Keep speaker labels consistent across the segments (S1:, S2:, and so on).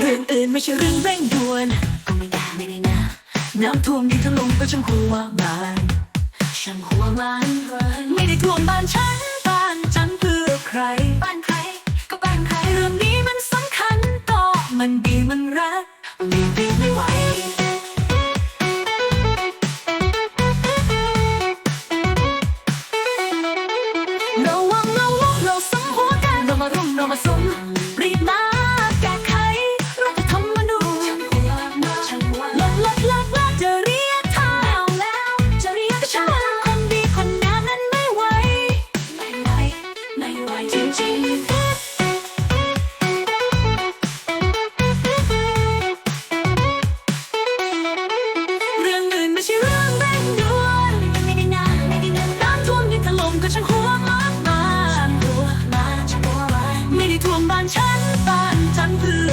S1: เรื่องอื่นไม่ใช่เรื่องเร่งด่วนก็ไม่ได้ไม่ได้นะ น้ำท่วมที่ถล่มก็ช่างหัวมันช่างหัวมัน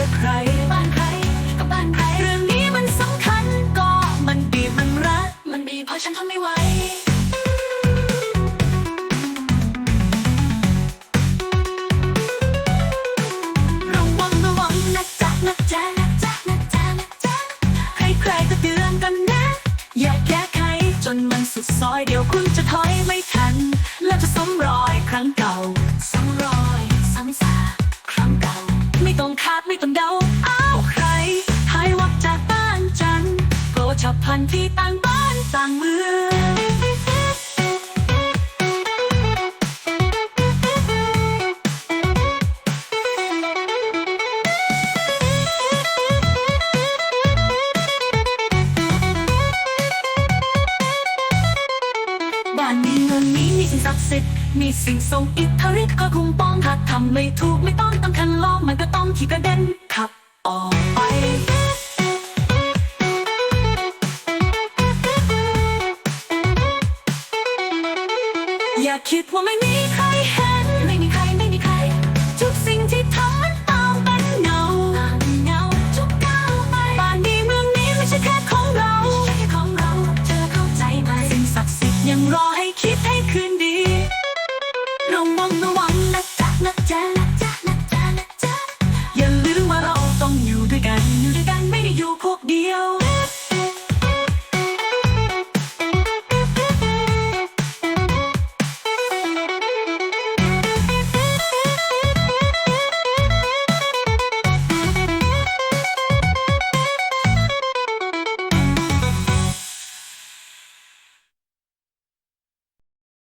S1: นเพื่อใคร บ้านใครก็บ้านใคร เรื่องนี้มันสำคัญก็มันดีมันรัก มันดีเพราะฉันทนไม่ไหวระวังระวังนะจ๊ะนะจ๊ะนะจ๊ะนะจ๊ะนะจ๊ะใครๆก็เตือนกันนะอย่าแก้ไขจนมันสุดซอยเดี๋ยวคุณจะถอยไม่ทัน แล้วจะซ้ำรอยครั้งเก่าซ้ำรอย โกรธฉับพลันที่ต่างบ้านต่างเมืองบ้านมีเงินมีมีสิ่งศักดิ์สิทธิ์มีสิ่งทรงอิทธิฤทธิ์ก็คุ้มป้องถ้าทำไม่ถูกไม่ต้องตามคันล้อมันก็ต้องขี่กระเด็นขับออก ไปอ